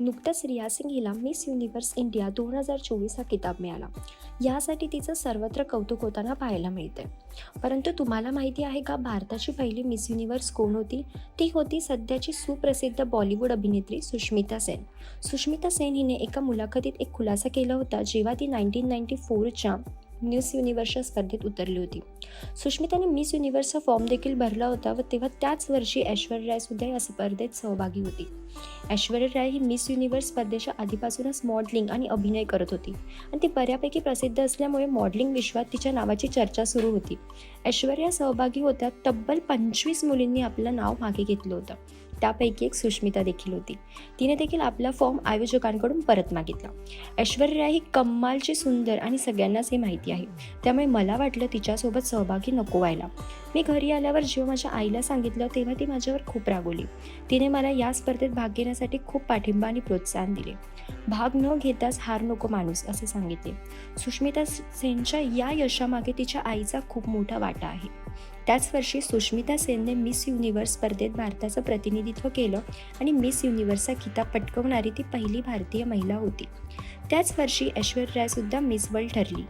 नुकतंच रिया सिंग हिला miss universe India दोन हजार चोवीस हा किताब मिळाला. यासाठी तिचं सर्वत्र कौतुक होताना पाहायला मिळते परंतु तुम्हाला माहिती आहे का भारताची पहिली मिस युनिव्हर्स कोण होती? ती होती सध्याची सुप्रसिद्ध बॉलिवूड अभिनेत्री सुष्मिता सेन. सुष्मिता सेन हिने एका मुलाखतीत एक खुलासा केला होता जेव्हा ती नाईन्टीन नाईन्टी फोरच्या मिस युनिव्हर्सच्या स्पर्धेत उतरली होती. सुष्मिताने मिस युनिव्हर्सचा फॉर्म देखील भरला होता व तेव्हा त्याच वर्षी ऐश्वर्या राय सुद्धा या स्पर्धेत सहभागी होती. ऐश्वर्या राय ही मिस युनिव्हर्स स्पर्धेच्या आधीपासूनच मॉडेलिंग आणि अभिनय करत होती. आणि ती बऱ्यापैकी प्रसिद्ध असल्यामुळे मॉडेलिंग विश्वात तिच्या नावाची चर्चा सुरू होती. ऐश्वर्या सहभागी होत्या. तब्बल पंचवीस मुलींनी आपलं नाव मागे घेतलं होतं. त्यापैकी एक सुष्मिता देखील होती. तिने देखील आपला फॉर्म आयोजकांकडून परत मागितला. ऐश्वर्या ही कम्मालची सुंदर आणि सगळ्यांनाच हे माहिती आहे. त्यामुळे मला वाटलं तिच्यासोबत सहभागी नको व्हायला. मी घरी आल्यावर जेव्हा माझ्या आईला सांगितलं तेव्हा ती माझ्यावर खूप रागवली. तिने मला या स्पर्धेत भाग घेण्यासाठी खूप पाठिंबा आणि प्रोत्साहन दिले. भाग न घेताच हार नको माणूस असे सांगितले. सुष्मिता सेनच्या या यशामागे तिच्या आईचा खूप मोठा वाटा आहे. त्याच वर्षी सुष्मिता सेनने मिस युनिव्हर्स स्पर्धेत भारताचं प्रतिनिधित्व केलं आणि मिस युनिव्हर्सचा किताब पटकवणारी ती पहिली भारतीय महिला होती. त्याच वर्षी ऐश्वर्या रायसुद्धा मिस वर्ल्ड ठरली.